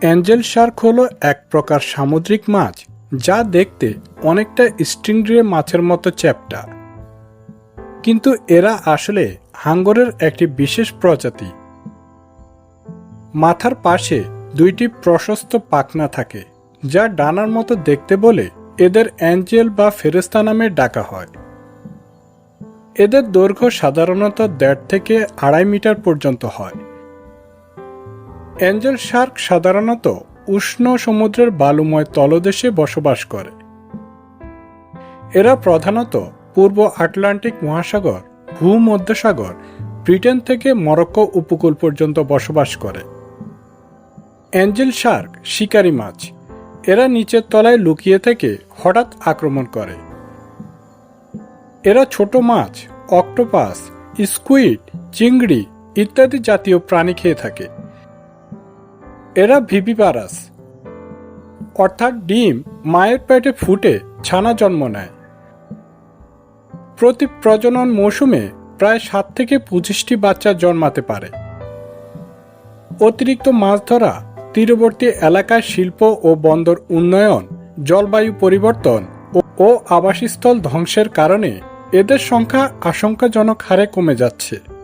Angel Shark হলো এক প্রকার সামুদ্রিক মাছ যা দেখতে অনেকটা স্টিংরে মাছের মতো চ্যাপ্টা কিন্তু এরা আসলে হাঙ্গরের একটি বিশেষ প্রজাতি। মাথার পাশে দুইটি প্রশস্ত পাখনা থাকে, যা ডানার মতো দেখতে বলে এদের অ্যাঞ্জেল বা ফেরেস্তা নামে ডাকা হয়। এদের দৈর্ঘ্য সাধারণত দেড় থেকে আড়াই মিটার পর্যন্ত হয়। অ্যাঞ্জেল শার্ক সাধারণত উষ্ণ সমুদ্রের বালুময় তলদেশে বসবাস করে। এরা প্রধানত পূর্ব আটলান্টিক মহাসাগর, ভূমধ্যসাগর, ব্রিটেন থেকে মরক্কো উপকূল পর্যন্ত বসবাস করে। অ্যাঞ্জেল শার্ক শিকারী মাছ। এরা নিচের তলায় লুকিয়ে থেকে হঠাৎ আক্রমণ করে। এরা ছোট মাছ, অক্টোপাস, স্কুইড, চিংড়ি ইত্যাদি জাতীয় প্রাণী খেয়ে থাকে। এরা ভিভিপারাস অর্থাৎ ডিম মায়ের পেটে ফুটে ছানা জন্ম নেয়। প্রতি প্রজনন মৌসুমে প্রায় সাত থেকে পঁচিশটি বাচ্চা জন্মাতে পারে। অতিরিক্ত মাছ ধরা, তীরবর্তী এলাকার শিল্প ও বন্দর উন্নয়ন, জলবায়ু পরিবর্তন ও- ও আবাসস্থল ধ্বংসের কারণে এদের সংখ্যা আশঙ্কাজনক হারে কমে যাচ্ছে।